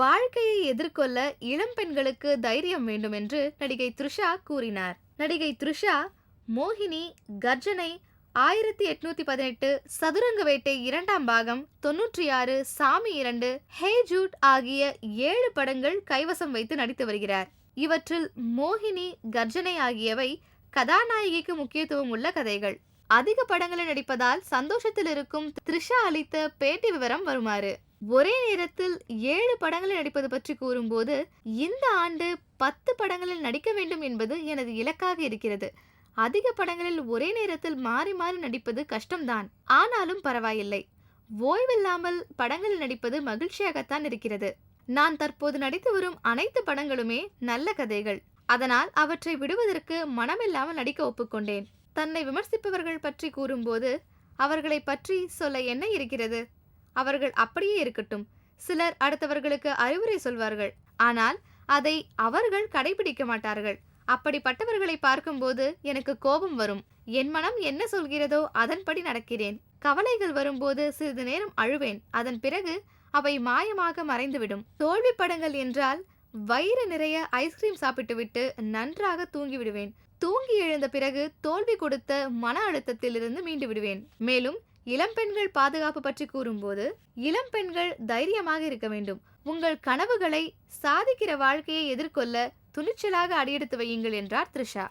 வாழ்க்கையை எதிர்கொள்ள இளம் பெண்களுக்கு தைரியம் வேண்டும் என்று நடிகை த்ரிஷா கூறினார். நடிகை த்ரிஷா மோகினி கர்ஜனை ஆயிரத்தி எட்நூத்தி பதினெட்டு சதுரங்க வேட்டை இரண்டாம் பாகம் தொன்னூற்றி ஆறு சாமி இரண்டு ஹே ஜூட் ஆகிய ஏழு படங்கள் கைவசம் வைத்து நடித்து வருகிறார். இவற்றில் மோகினி கர்ஜனை ஆகியவை கதாநாயகிக்கு முக்கியத்துவம் உள்ள கதைகள். அதிக படங்களில் நடிப்பதால் சந்தோஷத்தில் இருக்கும் த்ரிஷா அளித்த பேட்டி விவரம் வருமாறு. ஒரே நேரத்தில் ஏழு படங்களில் நடிப்பது பற்றி கூறும்போது இந்த ஆண்டு பத்து படங்களில் நடிக்க வேண்டும் என்பது எனது இலக்காக இருக்கிறது. அதிக படங்களில் ஒரே நேரத்தில் மாறி மாறி நடிப்பது கஷ்டம்தான். ஆனாலும் பரவாயில்லை. ஓய்வில்லாமல் படங்களில் நடிப்பது மகிழ்ச்சியாகத்தான் இருக்கிறது. நான் தற்போது நடித்து வரும் அனைத்து படங்களுமே நல்ல கதைகள். அதனால் அவற்றை விடுவதற்கு மனமில்லாமல் நடிக்க ஒப்புக்கொண்டேன். தன்னை விமர்சிப்பவர்கள் பற்றி கூறும்போது அவர்களை பற்றி சொல்ல என்ன இருக்கிறது? அவர்கள் அப்படியே இருக்கட்டும். சிலர் அடுத்தவர்களுக்கு அறிவுரை சொல்வார்கள். ஆனால் அதை அவர்கள் கடைபிடிக்க மாட்டார்கள். அப்படிப்பட்டவர்களை பார்க்கும்போது எனக்கு கோபம் வரும். என் மனம் என்ன சொல்கிறதோ அதன்படி நடக்கிறேன். கவலைகள் வரும்போது சிறிது நேரம் அழுவேன். அதன் பிறகு அவை மாயமாக மறைந்துவிடும். தோல்வி படங்கள் என்றால் வயிறு நிறைய ஐஸ்கிரீம் சாப்பிட்டுவிட்டு நன்றாக தூங்கி விடுவேன் தூங்கி எழுந்த பிறகு தோல்வி கொடுத்த மன அழுத்தத்திலிருந்து மீண்டு விடுவேன். மேலும் இளம்பெண்கள் பாதுகாப்பு பற்றி கூறும்போது இளம்பெண்கள் தைரியமாக இருக்க வேண்டும். உங்கள் கனவுகளை சாதிக்கிற வாழ்க்கையை எதிர்கொள்ள துணிச்சலாக அடியெடுத்து வையுங்கள் என்றார் த்ரிஷா.